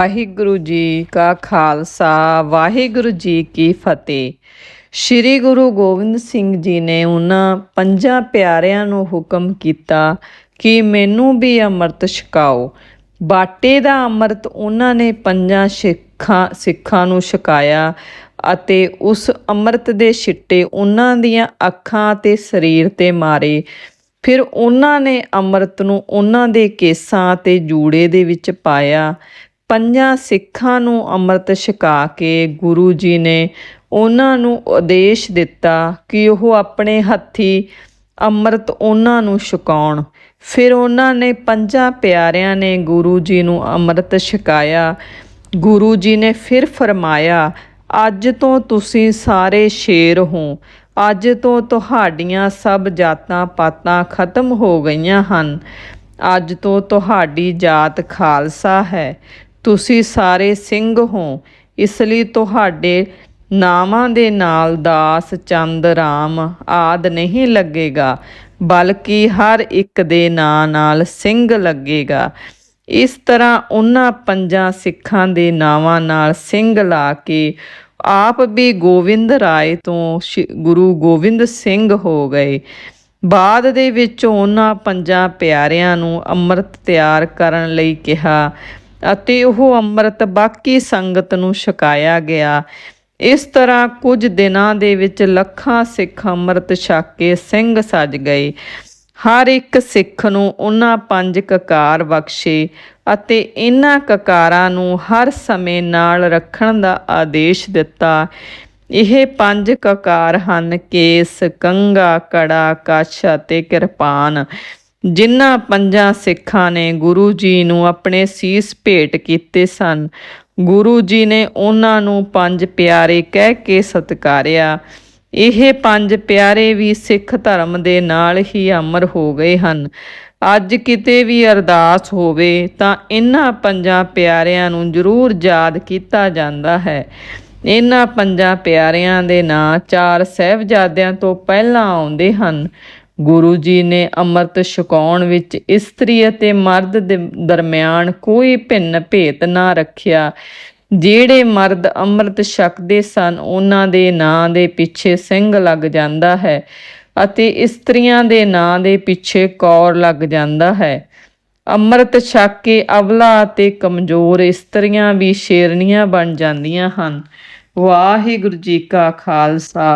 ਵਾਹਿਗੁਰੂ ਜੀ ਕਾ ਖਾਲਸਾ, ਵਾਹਿਗੁਰੂ ਜੀ ਕੀ ਫਤਿਹ। ਸ੍ਰੀ ਗੁਰੂ ਗੋਬਿੰਦ ਸਿੰਘ ਜੀ ਨੇ ਉਹਨਾਂ ਪੰਜਾਂ ਪਿਆਰਿਆਂ ਨੂੰ ਹੁਕਮ ਕੀਤਾ ਕਿ ਮੈਨੂੰ ਵੀ ਅੰਮ੍ਰਿਤ ਛਕਾਓ। ਬਾਟੇ ਦਾ ਅੰਮ੍ਰਿਤ ਉਹਨਾਂ ਨੇ ਪੰਜਾਂ ਸਿੱਖਾਂ ਸਿੱਖਾਂ ਨੂੰ ਛਕਾਇਆ ਅਤੇ ਉਸ ਅੰਮ੍ਰਿਤ ਦੇ ਛਿੱਟੇ ਉਹਨਾਂ ਦੀਆਂ ਅੱਖਾਂ ਤੇ ਸਰੀਰ ਤੇ ਮਾਰੇ। ਫਿਰ ਉਹਨਾਂ ਨੇ ਅੰਮ੍ਰਿਤ ਨੂੰ ਉਹਨਾਂ ਦੇ ਕੇਸਾਂ ਤੇ ਜੂੜੇ ਦੇ ਵਿੱਚ ਪਾਇਆ। ਪੰਜਾਂ ਸਿੱਖਾਂ ਨੂੰ ਅੰਮ੍ਰਿਤ ਛਕਾ ਕੇ ਗੁਰੂ ਜੀ ਨੇ ਉਹਨਾਂ ਨੂੰ ਆਦੇਸ਼ ਦਿੱਤਾ ਕਿ ਉਹ ਆਪਣੇ ਹੱਥੀ ਅੰਮ੍ਰਿਤ ਉਹਨਾਂ ਨੂੰ ਛਕਾਉਣ। ਫਿਰ ਉਹਨਾਂ ਨੇ ਪੰਜਾਂ ਪਿਆਰਿਆਂ ਨੇ ਗੁਰੂ ਜੀ ਨੂੰ ਅੰਮ੍ਰਿਤ ਛਕਾਇਆ। ਗੁਰੂ ਜੀ ਨੇ ਫਿਰ ਫਰਮਾਇਆ, ਅੱਜ ਤੋਂ ਤੁਸੀਂ ਸਾਰੇ ਸ਼ੇਰ ਹੋ। ਅੱਜ ਤੋਂ ਤੁਹਾਡੀਆਂ ਸਭ ਜਾਤਾਂ ਪਾਤਾਂ ਖਤਮ ਹੋ ਗਈਆਂ ਹਨ। ਅੱਜ ਤੋਂ ਤੁਹਾਡੀ ਜਾਤ ਖਾਲਸਾ ਹੈ। ਤੁਸੀਂ ਸਾਰੇ ਸਿੰਘ ਹੋ। ਇਸ ਲਈ ਤੁਹਾਡੇ ਨਾਵਾਂ ਦੇ ਨਾਲ ਦਾਸ, ਚੰਦ, ਰਾਮ ਆਦ ਨਹੀਂ ਲੱਗੇਗਾ, ਬਲਕਿ ਹਰ ਇੱਕ ਦੇ ਨਾਂ ਨਾਲ ਸਿੰਘ ਲੱਗੇਗਾ। ਇਸ ਤਰ੍ਹਾਂ ਉਹਨਾਂ ਪੰਜਾਂ ਸਿੱਖਾਂ ਦੇ ਨਾਵਾਂ ਨਾਲ ਸਿੰਘ ਲਾ ਕੇ ਆਪ ਵੀ ਗੋਬਿੰਦ ਰਾਏ ਤੋਂ ਸ਼੍ਰੀ ਗੁਰੂ ਗੋਬਿੰਦ ਸਿੰਘ ਹੋ ਗਏ। ਬਾਅਦ ਦੇ ਵਿੱਚ ਉਹਨਾਂ ਪੰਜਾਂ ਪਿਆਰਿਆਂ ਨੂੰ ਅੰਮ੍ਰਿਤ ਤਿਆਰ ਕਰਨ ਲਈ ਕਿਹਾ ਅਤੇ ਉਹ ਅੰਮ੍ਰਿਤ ਬਾਕੀ ਸੰਗਤ ਨੂੰ ਛਕਾਇਆ ਗਿਆ। ਇਸ ਤਰ੍ਹਾਂ ਕੁਝ ਦਿਨਾਂ ਦੇ ਵਿੱਚ ਲੱਖਾਂ ਸਿੱਖ ਅੰਮ੍ਰਿਤ ਛਕ ਕੇ ਸਿੰਘ ਸਜ ਗਏ। ਹਰ ਇੱਕ ਸਿੱਖ ਨੂੰ ਉਹਨਾਂ ਪੰਜ ਕਕਾਰ ਬਖਸ਼ੇ ਅਤੇ ਇਹਨਾਂ ਕਕਾਰਾਂ ਨੂੰ ਹਰ ਸਮੇਂ ਨਾਲ ਰੱਖਣ ਦਾ ਆਦੇਸ਼ ਦਿੱਤਾ। ਇਹ ਪੰਜ ਕਕਾਰ ਹਨ ਕੇਸ, ਕੰਗਾ, ਕੜਾ, ਕੱਛ ਅਤੇ ਕਿਰਪਾਨ। ਜਿਨ੍ਹਾਂ ਪੰਜਾਂ ਸਿੱਖਾਂ ਨੇ ਗੁਰੂ ਜੀ ਨੂੰ ਆਪਣੇ ਸੀਸ ਭੇਟ ਕੀਤੇ ਸਨ। ਗੁਰੂ ਜੀ ਨੇ ਉਹਨਾਂ ਨੂੰ ਪੰਜ ਪਿਆਰੇ ਕਹਿ ਕੇ ਸਤਕਾਰਿਆ। ਇਹ ਪੰਜ ਪਿਆਰੇ ਵੀ ਸਿੱਖ ਧਰਮ ਦੇ ਨਾਲ ਹੀ ਅਮਰ ਹੋ ਗਏ ਹਨ। ਅੱਜ ਕਿਤੇ ਵੀ ਅਰਦਾਸ ਹੋਵੇ ਤਾਂ ਇਹਨਾਂ ਪੰਜਾਂ ਪਿਆਰਿਆਂ ਨੂੰ ਜ਼ਰੂਰ ਯਾਦ ਕੀਤਾ ਜਾਂਦਾ ਹੈ। ਇਹਨਾਂ ਪੰਜਾਂ ਪਿਆਰਿਆਂ ਦੇ ਨਾਂ ਚਾਰ ਸਹਿਬਜ਼ਾਦਿਆਂ ਤੋਂ ਪਹਿਲਾਂ ਆਉਂਦੇ ਹਨ। ਗੁਰੂ ਜੀ ਨੇ ਅੰਮ੍ਰਿਤ ਛਕਾਉਣ ਵਿੱਚ ਇਸਤਰੀ ਅਤੇ ਮਰਦ ਦੇ ਦਰਮਿਆਨ ਕੋਈ ਭਿੰਨ ਭੇਤ ਨਾ ਰੱਖਿਆ। ਜਿਹੜੇ ਮਰਦ ਅੰਮ੍ਰਿਤ ਛਕਦੇ ਸਨ, ਉਹਨਾਂ ਦੇ ਨਾਂ ਦੇ ਪਿੱਛੇ ਸਿੰਘ ਲੱਗ ਜਾਂਦਾ ਹੈ ਅਤੇ ਇਸਤਰੀਆਂ ਦੇ ਨਾਂ ਦੇ ਪਿੱਛੇ ਕੌਰ ਲੱਗ ਜਾਂਦਾ ਹੈ। ਅੰਮ੍ਰਿਤ ਛਕ ਕੇ ਅਵਲਾ ਅਤੇ ਕਮਜ਼ੋਰ ਇਸਤਰੀਆਂ ਵੀ ਸ਼ੇਰਨੀਆਂ ਬਣ ਜਾਂਦੀਆਂ ਹਨ। ਵਾਹਿਗੁਰੂ ਜੀ ਕਾ ਖਾਲਸਾ।